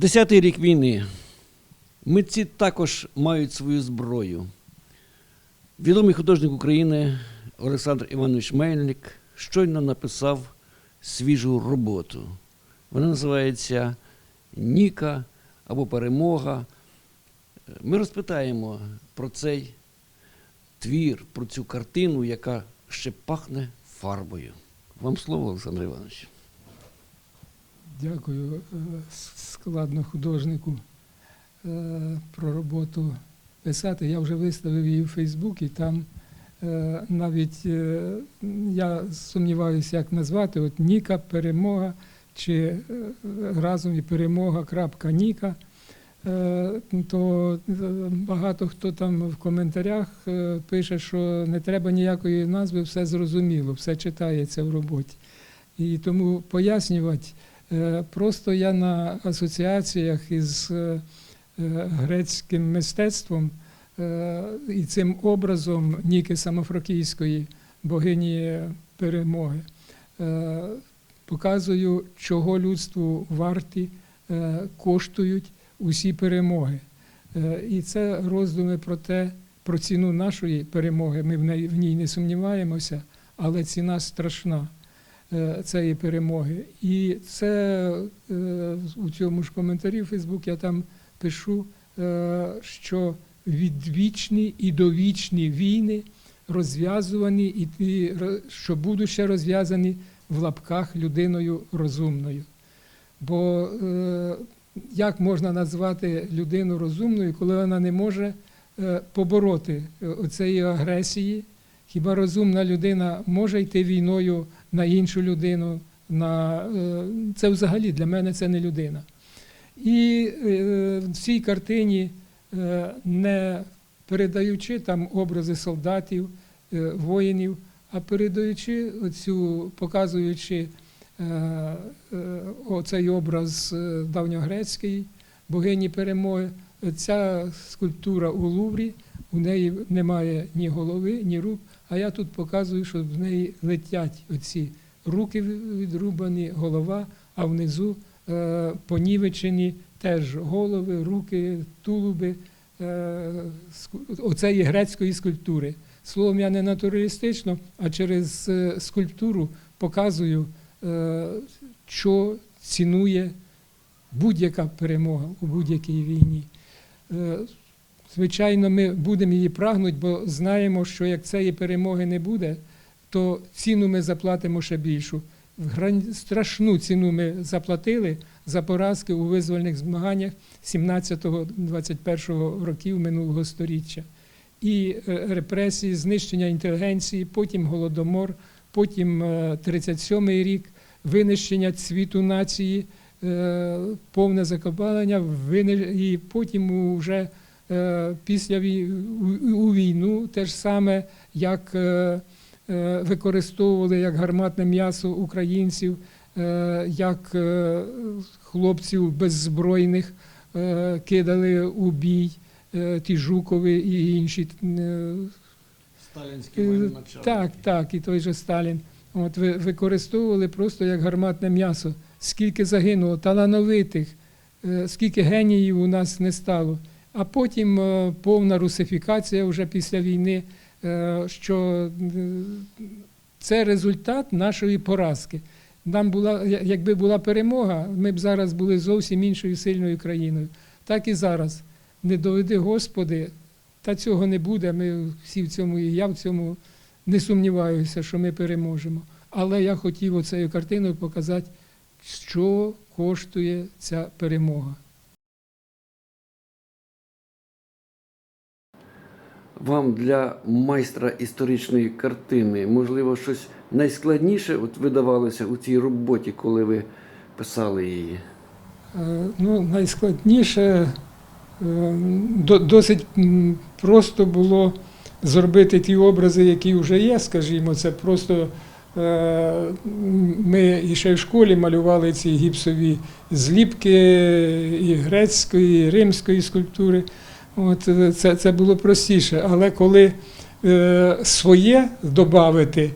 Десятий рік війни. Митці також мають свою зброю. Відомий художник України Олександр Іванович Мельник щойно написав свіжу роботу. Вона називається Ніка або Перемога. Ми розпитаємо про цей твір, про цю картину, яка ще пахне фарбою. Вам слово, Олександр Іванович. Дякую е, складно художнику е, про роботу писати. Я вже виставив її у Фейсбук, і там е, навіть я сумніваюся, як назвати, от Ніка Перемога чи разом і перемога. крапка Ніка. То багато хто там в коментарях пише, що не треба ніякої назви, все зрозуміло, все читається в роботі. І тому пояснювати. Е, Просто я на асоціаціях із е, е, грецьким мистецтвом і цим образом Ніки Самофракійської, богині перемоги, показую, чого людству варті коштують усі перемоги. І це роздуми про те, про ціну нашої перемоги. Ми в ній не сумніваємося, але ціна страшна цієї перемоги. І це е, у цьому ж коментарі в Фейсбук я там пишу, е, що відвічні і довічні війни розв'язувані, і що будуть ще розв'язані в лапках людиною розумною. Бо е, як можна назвати людину розумною, коли вона не може е, побороти е, оцеї агресії? Хіба розумна людина може йти війною на іншу людину? На, е, це взагалі для мене це не людина. І е, в цій картині, е, не передаючи там образи солдатів, воїнів, а передаючи оцю, показуючи оцей образ давньогрецький, богині перемоги, ця скульптура у Луврі, у неї немає ні голови, ні рук, а я тут показую, що в неї летять оці руки відрубані, голова, а внизу е, понівечені теж голови, руки, тулуби е, оцеї грецької скульптури. Словом, я не натуралістично, а через е, скульптуру показую, е, що цінує будь-яка перемога у будь-якій війні. Е, Звичайно, ми будемо її прагнути, бо знаємо, що як цієї перемоги не буде, то ціну ми заплатимо ще більшу. Страшну ціну ми заплатили за поразки у визвольних змаганнях 17-21 років минулого століття. І е, репресії, знищення інтелігенції, потім голодомор, потім е, 37-й рік, винищення цвіту нації, е, повне закопалення, і потім вже е, після вій- у- війну те ж саме, як е, е, використовували як гарматне м'ясо українців, е, як е, хлопців беззбройних е, кидали у бій, е, ті Жукови і інші. е, Сталінські Е, Так, так, і той же Сталін. От ви використовували просто як гарматне м'ясо. Скільки загинуло, талановитих, е, скільки геніїв у нас не стало. А потім е, повна русифікація вже після війни, е, що це результат нашої поразки. Нам була, якби була перемога, ми б зараз були зовсім іншою сильною країною. Так і зараз. Не доведи Господи, та цього не буде. Ми всі в цьому, і я в цьому не сумніваюся, що ми переможемо. Але я хотів оцею картиною показати, що коштує ця перемога. Вам для майстра історичної картини, можливо, щось найскладніше от видавалося у цій роботі, коли ви писали її? Е, Ну, найскладніше е, досить просто було зробити ті образи, які вже є, скажімо, це просто е, ми і ще в школі малювали ці гіпсові зліпки і грецької, і римської скульптури. От е, це, це було простіше. Але коли е, своє додати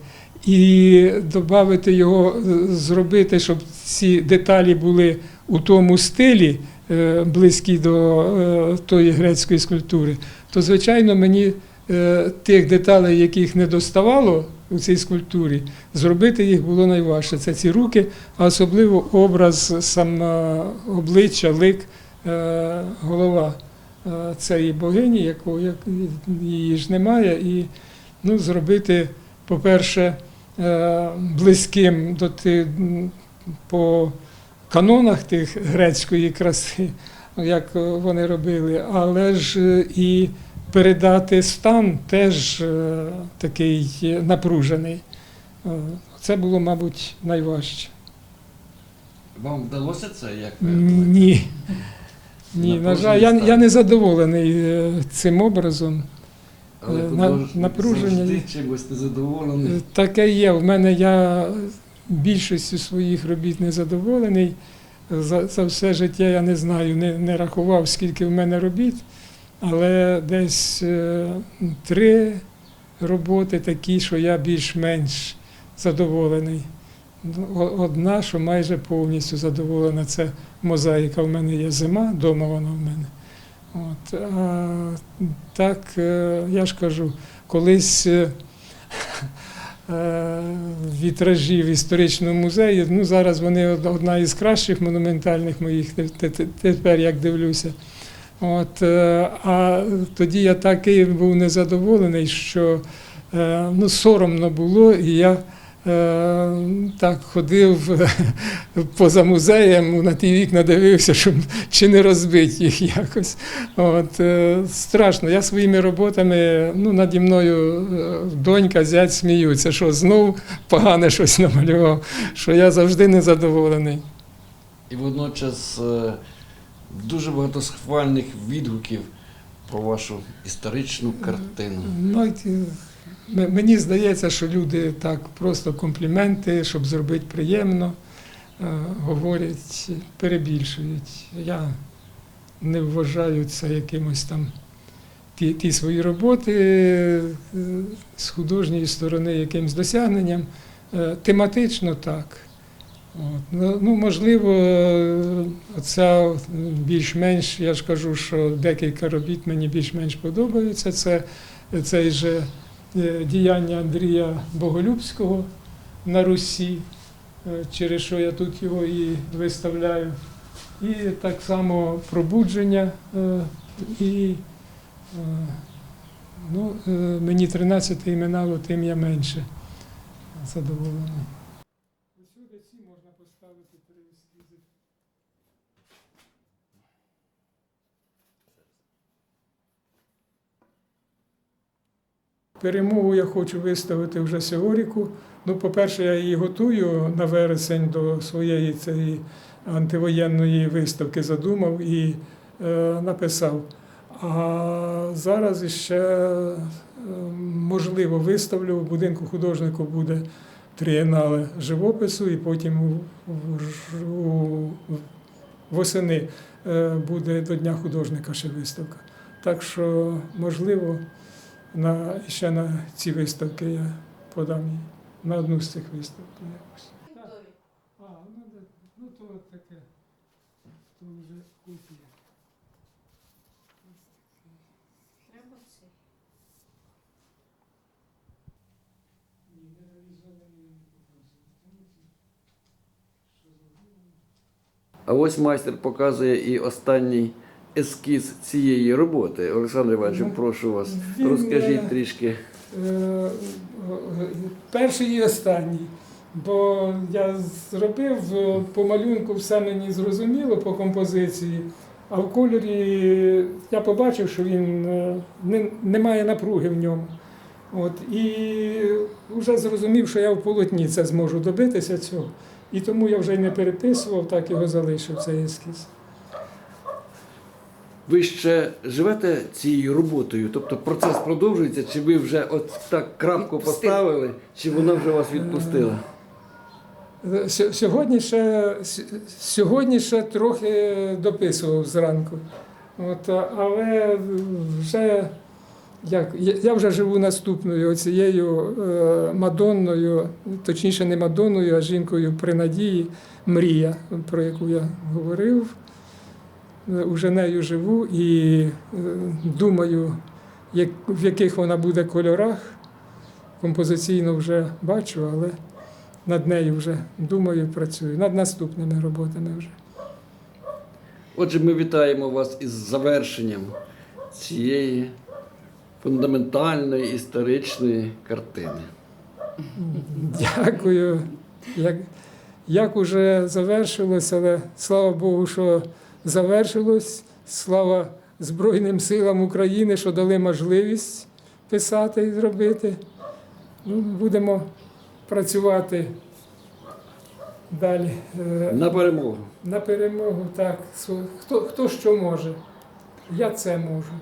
і додати його, е, зробити, щоб ці деталі були у тому стилі, е, близькі до е, тої грецької скульптури, то звичайно мені е, тих деталей, яких не доставало у цій скульптурі, зробити їх було найважче. Це ці руки, а особливо образ сам обличчя, лик, е, голова цієї богині, якої як, її ж немає, і ну, зробити, по-перше, е, близьким до ти, по канонах тих грецької краси, як е, вони робили, але ж е, і передати стан теж е, такий е, напружений. Е, Це було, мабуть, найважче. Вам вдалося це? Як Ні. Ні, на жаль, я, я не задоволений е, цим образом. Але Е, на- напруження чимось незадоволений. Е, Таке є. В мене я більшістю своїх робіт незадоволений. За, за все життя я не знаю, не, не рахував, скільки в мене робіт, але десь е, три роботи такі, що я більш-менш задоволений. Одна, що майже повністю задоволена, це мозаїка. В мене є зима, вдома вона в мене. От, а так, е, я ж кажу, колись е, е, вітражі в історичному музеї, ну зараз вони одна із кращих монументальних моїх, те- те- те- тепер як дивлюся. От, а тоді я такий був незадоволений, що ну, соромно було, і я так ходив поза музеєм, на ті вікна дивився, щоб чи не розбити їх якось. От, е, страшно. Я своїми роботами, ну, наді мною е, донька, зять сміються, що знов погане щось намалював, що я завжди незадоволений. І водночас е, дуже багато схвальних відгуків про вашу історичну картину. Ну, е, мені здається, що люди так просто компліменти, щоб зробити приємно, е, говорять, перебільшують. Я не вважаю це якимось там ті, ті свої роботи е, з художньої сторони якимось досягненням. Е, Тематично так. От. Ну, ну, можливо, е, оця е, більш-менш, я ж кажу, що декілька робіт мені більш-менш подобаються. Це цей же діяння Андрія Боголюбського на Русі, е, через що я тут його і виставляю. І так само пробудження. е, І е, ну, е, мені 13 іминало, тим я менше задоволений. Усюди ці можна поставити три ескізи. Перемогу я хочу виставити вже сьогодні. Ну, по-перше, я її готую на вересень до своєї цієї антивоєнної виставки задумав і е, написав. А зараз іще е, можливо виставлю в будинку художнику буде трієнале живопису, і потім у, восени е, буде до Дня художника ще виставка. Так що, можливо, на, ще на ці виставки я подам її. На одну з цих виставок якось. А, ну, ну то таке. То вже копія. Треба це. Ні, не реалізовані я не показую. Що зроблено. А ось майстер показує і останній ескіз цієї роботи. Олександр Іванович, Ну, прошу вас, він, розкажіть е, трішки. Е, Перший і останній. Бо я зробив е, по малюнку все мені зрозуміло по композиції, а в кольорі я побачив, що він е, не, немає напруги в ньому. От, і вже зрозумів, що я в полотні це зможу добитися цього. І тому я вже й не переписував, так його залишив цей ескіз. Ви ще живете цією роботою? Тобто процес продовжується, чи ви вже от так крапку поставили, чи вона вже вас відпустила? Е, Сьогодні ще, сьогодні ще трохи дописував зранку. От, а- але вже як, я- я вже живу наступною оцією е, Мадонною, точніше не Мадонною, а жінкою при надії, мрія, про яку я говорив. Уже нею живу і е, думаю, в яких вона буде кольорах. Композиційно вже бачу, але над нею вже думаю, працюю, над наступними роботами вже. Отже, ми вітаємо вас із завершенням цієї фундаментальної історичної картини. Дякую. Як, як уже завершилось, але слава Богу, що завершилось. Слава Збройним силам України, що дали можливість писати і зробити. Ну, будемо працювати далі. Е, На перемогу! На перемогу, так. Хто, хто що може? Я це можу.